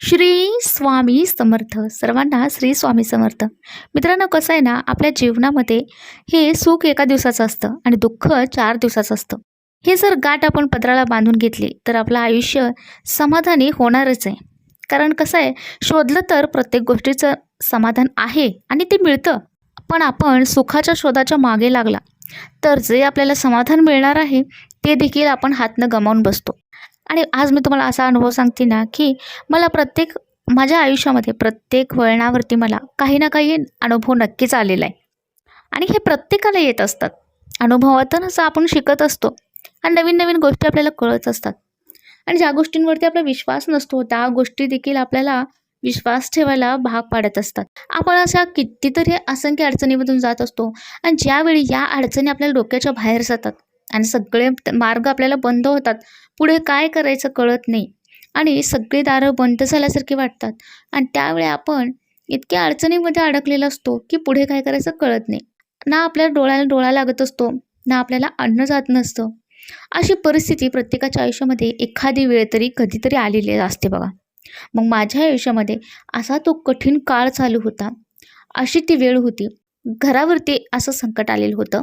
श्री स्वामी समर्थ. सर्वांना श्री स्वामी समर्थ. मित्रांनो कसं आहे ना आपल्या जीवनामध्ये हे सुख एका दिवसाचं असतं आणि दुःख चार दिवसाचं असतं. हे जर गाठ आपण पदराला बांधून घेतली तर आपलं आयुष्य समाधानी होणारच आहे. कारण कसं आहे शोधलं तर प्रत्येक गोष्टीचं समाधान आहे आणि ते मिळतं. पण आपण सुखाच्या शोधाच्या मागे लागला तर जे आपल्याला समाधान मिळणार आहे ते देखील आपण हातनं गमावून बसतो. आणि आज मी तुम्हाला असा अनुभव सांगते ना की मला प्रत्येक माझ्या आयुष्यामध्ये प्रत्येक वळणावरती मला काही ना काही अनुभव नक्कीच आलेला आहे. आणि हे प्रत्येकाला येत असतात. अनुभवातूनच आपण शिकत असतो. आणि नवीन नवीन गोष्टी आपल्याला कळत असतात. आणि ज्या गोष्टींवरती आपला विश्वास नसतो त्या गोष्टी देखील आपल्याला विश्वास ठेवायला भाग पाडत असतात. आपण अशा कितीतरी असंख्य अडचणीमधून जात असतो आणि ज्यावेळी या अडचणी आपल्याला डोक्याच्या बाहेर जातात आणि सगळे मार्ग आपल्याला बंद होतात. पुढे काय करायचं कळत नाही. आणि सगळी दारं बंद झाल्यासारखी वाटतात. आणि त्यावेळी आपण इतक्या अडचणीमध्ये अडकलेला असतो की पुढे काय करायचं कळत नाही. ना आपल्या डोळ्याला डोळा लागत असतो ना आपल्याला अन्न जात नसतं. अशी परिस्थिती प्रत्येकाच्या आयुष्यामध्ये एखादी वेळ तरी कधीतरी आलेली असते बघा. मग माझ्या आयुष्यामध्ये असा तो कठीण काळ चालू होता. अशी ती वेळ होती. घरावरती असं संकट आलेलं होतं.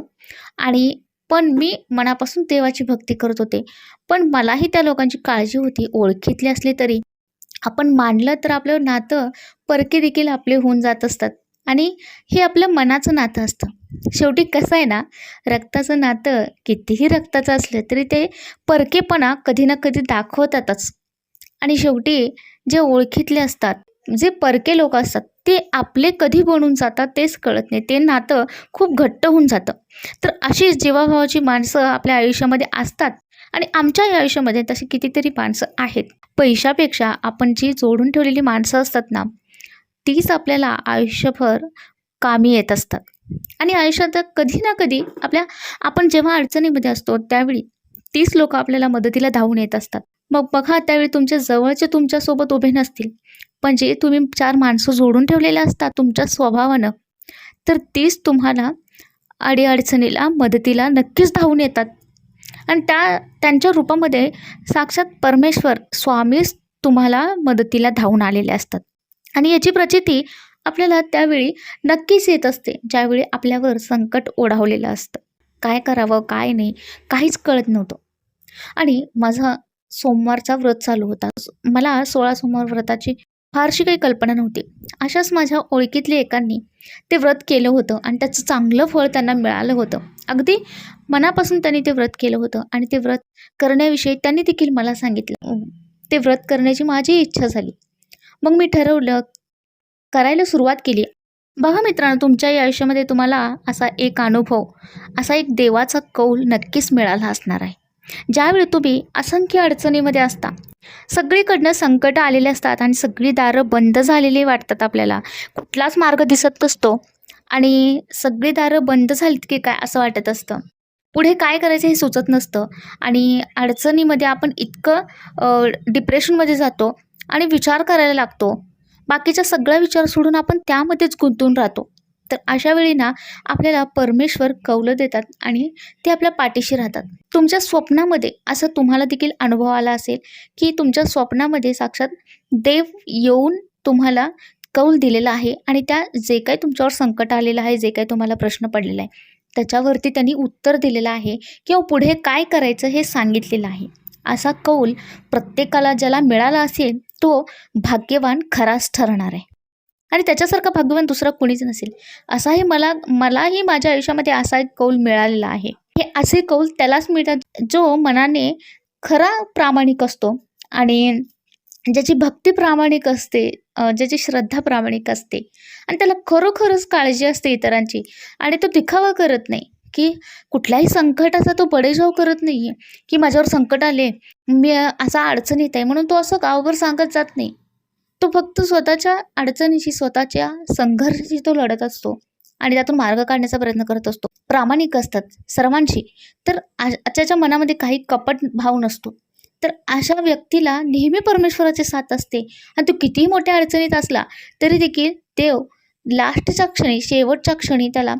आणि पण मी मनापासून देवाची भक्ती करत होते. पण मलाही त्या लोकांची काळजी होती ओळखीतली असली तरी. आपण मानलं तर आपलं नातं परके देखील आपले होऊन जात असतात. आणि हे आपलं मनाचं नातं असतं. शेवटी कसं आहे ना रक्ताचं नातं कितीही रक्ताचं असलं तरी ते परकेपणा कधी ना कधी दाखवतातच. आणि शेवटी जे ओळखीतले असतात जे परके लोक असतात ते आपले कधी बनून जातात तेच कळत नाही. ते नातं खूप घट्ट होऊन जातं. तर अशीच जीवाभावाची माणसं आपल्या आयुष्यामध्ये असतात आणि आमच्याही आयुष्यामध्ये तशी कितीतरी माणसं आहेत. पैशापेक्षा आपण जी जोडून ठेवलेली माणसं असतात ना तीच आपल्याला आयुष्यभर कामी येत असतात. आणि आयुष्यात कधी ना कधी आपल्या आपण जेव्हा अडचणीमध्ये असतो त्यावेळी तीच लोक आपल्याला मदतीला धावून येत असतात. मग बघा त्यावेळी तुमच्या जवळचे तुमच्यासोबत उभे नसतील. पण जे तुम्ही चार माणसं जोडून ठेवलेले असतात तुमच्या स्वभावानं. तर तीच तुम्हाला अडीअडचणीला मदतीला नक्कीच धावून येतात. आणि त्या त्यांच्या रूपामध्ये साक्षात परमेश्वर स्वामीच तुम्हाला मदतीला धावून आलेले असतात. आणि याची प्रचिती आपल्याला त्यावेळी नक्कीच येत असते ज्यावेळी आपल्यावर संकट ओढावलेलं असतं. काय करावं काय नाही काहीच कळत नव्हतं. आणि माझा सोमवारचा व्रत चालू होता. मला सोळा सोमवार व्रताची फारशी काही कल्पना नव्हती. अशाच माझ्या ओळखीतल्या एकांनी ते व्रत केलं होतं आणि त्याचं चांगलं फळ त्यांना मिळालं होतं. अगदी मनापासून त्यांनी ते व्रत केलं होतं आणि ते व्रत करण्याविषयी त्यांनी देखील मला सांगितलं. ते व्रत करण्याची माझी इच्छा झाली. मग मी ठरवलं करायला सुरुवात केली. बघा मित्रांनो तुमच्याही आयुष्यामध्ये तुम्हाला असा एक अनुभव असा एक देवाचा कौल नक्कीच मिळाला असणार आहे. ज्यावेळी तुम्ही असंख्य अडचणीमध्ये असता सगळीकडनं संकट आलेले असतात आणि सगळी दारं बंद झालेली वाटतात आपल्याला. कुठलाच मार्ग दिसत नसतो आणि सगळी दारं बंद झालीत की काय असं वाटत असतं. पुढे काय करायचं हे सुचत नसतं आणि अडचणीमध्ये आपण इतकं डिप्रेशनमध्ये जातो आणि विचार करायला लागतो. बाकीचा सगळा विचार सोडून आपण त्यामध्येच गुंतून राहतो. तर अशा वेळी ना आपल्याला परमेश्वर कौलं देतात आणि ते आपल्या पाठीशी राहतात. तुमच्या स्वप्नामध्ये असं तुम्हाला देखील अनुभव आला असेल की तुमच्या स्वप्नामध्ये साक्षात देव येऊन तुम्हाला कौल दिलेला आहे आणि त्या जे काही तुमच्यावर संकट आलेलं आहे जे काही तुम्हाला प्रश्न पडलेला आहे त्याच्यावरती त्यांनी उत्तर दिलेलं आहे किंवा पुढे काय करायचं हे सांगितलेलं आहे. असा कौल प्रत्येकाला ज्याला मिळाला असेल तो भाग्यवान खराच ठरणार आहे. आणि त्याच्यासारखा भाग्यवान दुसरा कोणीच नसेल. असाही मला मलाही माझ्या आयुष्यामध्ये असा एक कौल मिळालेला आहे. हे असे कौल त्यालाच मिळतात जो मनाने खरा प्रामाणिक असतो आणि ज्याची भक्ती प्रामाणिक असते ज्याची श्रद्धा प्रामाणिक असते आणि त्याला खरोखरच काळजी असते इतरांची. आणि तो दिखावा करत नाही की कुठल्याही संकटाचा तो बडेजाव करत नाही आहे की माझ्यावर संकट आले मी असा अडचण येत आहे म्हणून तो असं गावभर सांगत जात नाही. तो फक्त स्वतःच्या अडचणीशी स्वतःच्या संघर्षाशी तो लढत असतो आणि त्यातून मार्ग काढण्याचा प्रयत्न करत असतो. प्रामाणिक असतात सर्वांशी. तर आजच्या मनामध्ये काही कपट भाव नसतो. तर अशा व्यक्तीला नेहमी परमेश्वराचे साथ असते आणि तो कितीही मोठ्या अडचणीत असला तरी देखील देव लास्टच्या क्षणी शेवटच्या क्षणी त्याला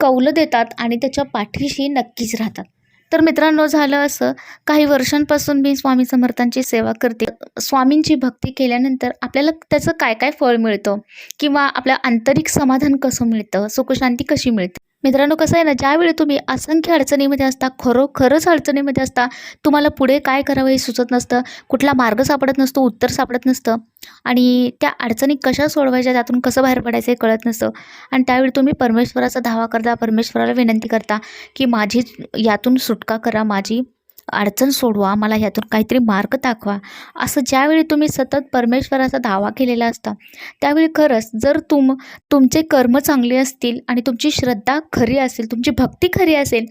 कौलं देतात आणि त्याच्या पाठीशी नक्कीच राहतात. तर मित्रांनो झालं असं. काही वर्षांपासून मी स्वामी समर्थांची सेवा करते. स्वामींची भक्ती केल्यानंतर आपल्याला त्याचं काय काय फळ मिळतं? किंवा आपल्या आंतरिक समाधान कसं मिळतं? सुखशांती कशी मिळते? मित्रांनो कसं आहे ना ज्यावेळी तुम्ही असंख्य अडचणीमध्ये असता खरोखरच अडचणीमध्ये असता तुम्हाला पुढे काय करावं हे सुचत नसतं कुठला मार्ग सापडत नसतो उत्तर सापडत नसतं आणि त्या अडचणी कशा सोडवायच्या त्यातून कसं बाहेर पडायचं हे कळत नसतं. आणि त्यावेळी तुम्ही परमेश्वराचा धावा करता परमेश्वराला विनंती करता की माझी यातून सुटका करा माझी अडचण सोडवा मला ह्यातून काहीतरी मार्ग दाखवा. असं ज्यावेळी तुम्ही सतत परमेश्वराचा दावा केलेला असता त्यावेळी खरंच जर तुम तुमचे कर्म चांगले असतील आणि तुमची श्रद्धा खरी असेल तुमची भक्ती खरी असेल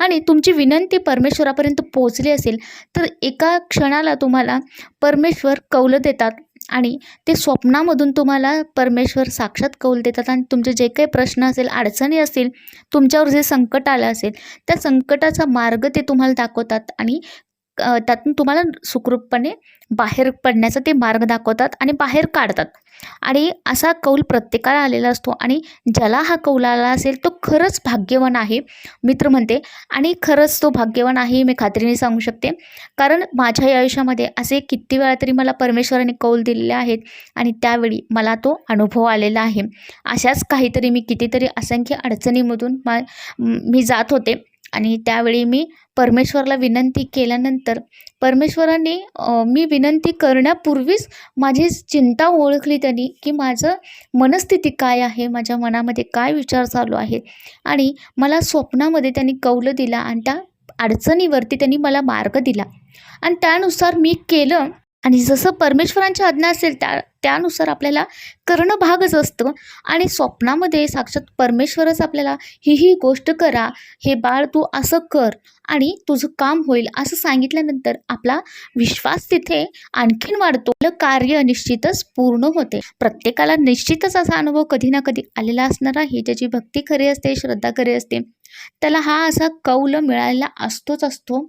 आणि तुमची विनंती परमेश्वरापर्यंत पोचली असेल तर एका क्षणाला तुम्हाला परमेश्वर कौलं देतात. आणि ते स्वप्नामधून तुम्हाला परमेश्वर साक्षात कौल देतात आणि तुमचे जे काही प्रश्न असेल अडचणी असतील तुमच्यावर जे संकट आलं असेल त्या संकटाचा मार्ग ते तुम्हाला दाखवतात आणि त्यातून तुम्हाला सुखरूपपणे बाहेर पडण्याचा ते मार्ग दाखवतात आणि बाहेर काढतात. आणि असा कौल प्रत्येकाला आलेला असतो आणि ज्याला हा कौल आला असेल तो खरंच भाग्यवान आहे मित्र म्हणते. आणि खरंच तो भाग्यवान आहे मी खात्रीने सांगू शकते. कारण माझ्या या आयुष्यामध्ये असे किती वेळा तरी मला परमेश्वराने कौल दिलेले आहेत आणि त्यावेळी मला तो अनुभव आलेला आहे. अशाच काहीतरी मी कितीतरी असंख्य अडचणीमधून मा मी जात होते. आणि त्यावेळी मी परमेश्वरला विनंती केल्यानंतर परमेश्वराने मी विनंती करण्यापूर्वीच माझी चिंता ओळखली त्यांनी की माझं मनस्थिती काय आहे माझ्या मनामध्ये काय विचार चालू आहे आणि मला स्वप्नामध्ये त्यांनी कौलं दिला आणि त्या अडचणीवरती त्यांनी मला मार्ग दिला. आणि त्यानुसार मी केलं आणि जसं परमेश्वरांची आज्ञा असेल त्या त्यानुसार आपल्याला करणं भागच असतं. आणि स्वप्नामध्ये साक्षात परमेश्वरच आपल्याला ही ही गोष्ट करा. हे बाळ तू असं कर आणि तुझं काम होईल असं सांगितल्यानंतर आपला विश्वास तिथे आणखीन वाढतो. कार्य निश्चितच पूर्ण होते. प्रत्येकाला निश्चितच असा अनुभव कधी ना कधी आलेला असणार आहे. ज्याची भक्ती खरी असते श्रद्धा खरी असते त्याला हा असा कौल मिळालेला असतोच असतो.